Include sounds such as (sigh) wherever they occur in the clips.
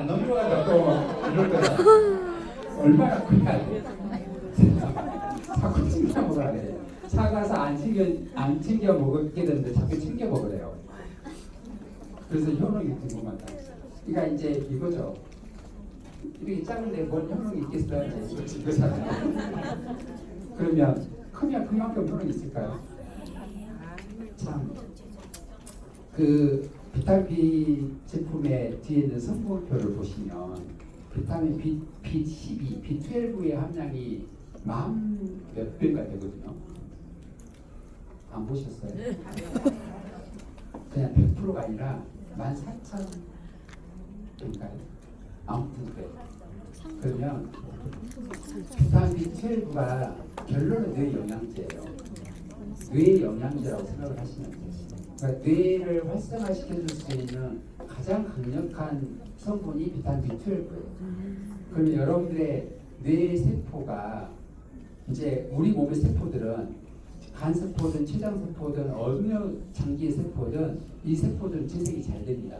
안 넘어가다 또 이럴 거야. 얼마나 커야 돼. 자꾸 챙겨 먹으라 그래. 사가서 안 챙겨 안 챙겨 먹게 되는데 자꾸 챙겨 먹으래요. 그래서 효능이 궁금하다. 그러니까 이제 이거죠. 이렇게 작은데 뭔 효능이 있겠어요? 이거잖아요. 그러면 크면 그만큼 효능이 있을까요? 참. 그 비타민 B 제품의 뒤에 있는 성분표를 보시면 비타민 B, B12, B12의 함량이 만몇 배가 되거든요. 안 보셨어요? 그냥 100%가 아니라 14,000배인가요? 아무튼 그래. 그러면 비타민 B12가 결론은 뇌 영양제예요. 뇌 영양제라고 생각을 하시면 돼요. 그러니까 뇌를 활성화시켜줄 수 있는 가장 강력한 성분이 비타민 B12예요. 그러면 여러분들의 뇌 세포가 이제 우리 몸의 세포들은 간 세포든 췌장 세포든 어느 장기의 세포든 이 세포들은 재생이 잘 됩니다.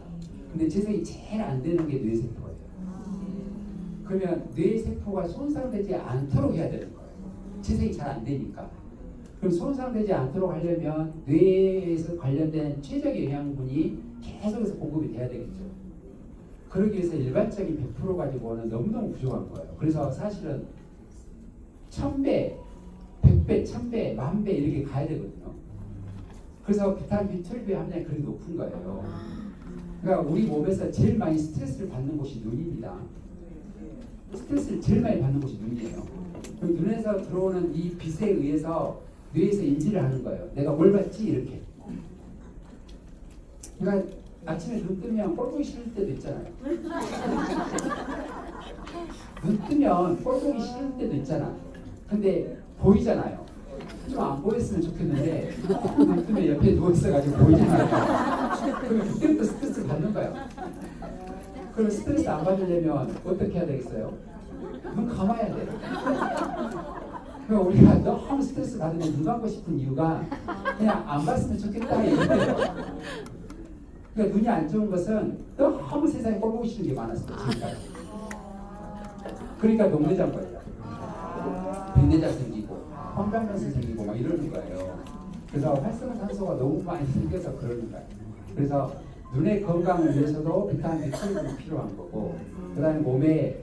근데 재생이 제일 안 되는 게 뇌 세포예요. 그러면 뇌 세포가 손상되지 않도록 해야 되는 거예요. 재생이 잘 안 되니까. 그럼 손상되지 않도록 하려면 뇌에서 관련된 최적의 영양분이 계속해서 공급이 돼야 되겠죠. 그러기 위해서 일반적인 100% 가지고는 너무너무 부족한 거예요. 그래서 사실은 1000배, 100배, 1000배, 만배 이렇게 가야 되거든요. 그래서 비타민 B12의 함량이 그렇게 높은 거예요. 그러니까 우리 몸에서 제일 많이 스트레스를 받는 곳이 눈입니다. 스트레스를 제일 많이 받는 곳이 눈이에요. 눈에서 들어오는 이 빛에 의해서 뇌에서 인지를 하는 거예요. 내가 뭘 봤지 이렇게. 그러니까 아침에 눈 뜨면 꼴 보기 싫을 때도 있잖아요. 눈 뜨면 꼴 보기 싫을 때도 있잖아. 근데 보이잖아요. 좀 안 보였으면 좋겠는데 눈 뜨면 옆에 누워 있어가지고 보이잖아요. 그러면 그때부터 스트레스 받는 거예요. 그럼 스트레스 안 받으려면 어떻게 해야 되겠어요? 눈 감아야 돼. 우리가 너무 스트레스 받으면 눈 감고 싶은 이유가 그냥 안 봤으면 좋겠다 이거예요. 그러니까 눈이 안 좋은 것은 너무 세상에 꼴 보기 싫은 게 많았어요. 지금까지. 그러니까 녹내장 걸려. 백내장 생기고 황반변성 생기고 막 이러는 거예요. 그래서 활성산소가 너무 많이 생겨서 그러는 거예요. 그래서 눈의 건강을 위해서도 비타민 B12가 필요한 거고 그다음에 몸에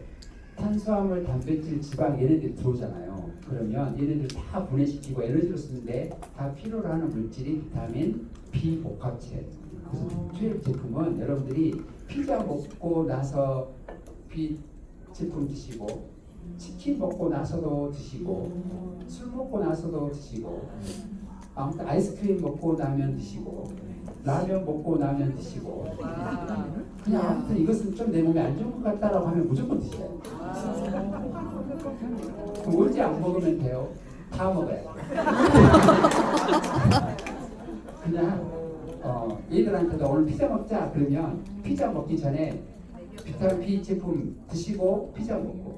탄수화물, 단백질, 지방 얘네들이 들어오잖아요. 그러면 얘네들 다 분해시키고 에너지로 쓰는데 다 필요로 하는 물질이 비타민 B 복합체. 그래서 트웰 제품은 여러분들이 피자 먹고 나서 B 제품 드시고 치킨 먹고 나서도 드시고 술 먹고 나서도 드시고 아무튼 아이스크림 먹고 나면 드시고 라면 먹고 나면 드시고 그냥 아무튼 이것은 좀 내 몸에 안 좋은 것 같다라고 하면 무조건 드셔야 돼요. 언제 안 먹으면 돼요? 다 먹어야 돼요. (laughs) 그냥 어, 얘들한테도 오늘 피자 먹자 그러면 피자 먹기 전에 비타민 B 제품 드시고 피자 먹고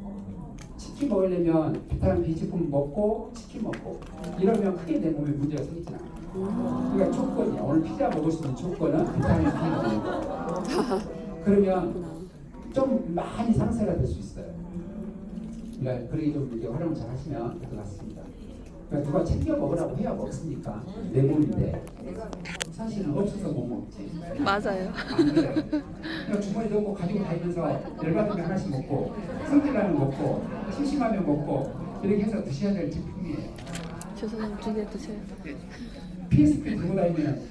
치킨 먹으려면 비타민 B 제품 먹고 치킨 먹고 이러면 크게 내 몸에 문제가 생기지 않아요. 그러니까 조건이야. 오늘 피자 먹을 수 있는 조건은 비타민 B 먹는 (laughs) 거. 그러면 좀 많이 상세가 될 수 있어요. 그러니까 그렇게 좀 이렇게 활용 잘 하시면 될 것 같습니다. 그러니까 누가 챙겨 먹으라고 해야 먹습니까? 내 몸인데 사실은 없어서 못 먹지. 맞아요. 안 그래요. 그러니까 주머니 넣고 가지고 다니면서 열받으면 하나씩 먹고 성질나면 먹고 심심하면 먹고 이렇게 해서 드셔야 될 제품이에요. 교수님 두개 드세요. PSP 들고 다니면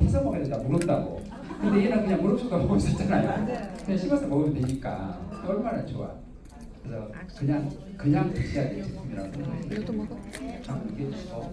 해서 먹어야 된다 물었다고. 근데 얘는 그냥 물어주고 먹을 수 있잖아요. 그냥 씹어서 먹으면 되니까 얼마나 좋아. 그래서 그냥 그냥 드셔야 될 제품이라고 생각해요. 이것도 먹어. 아, 이게 어,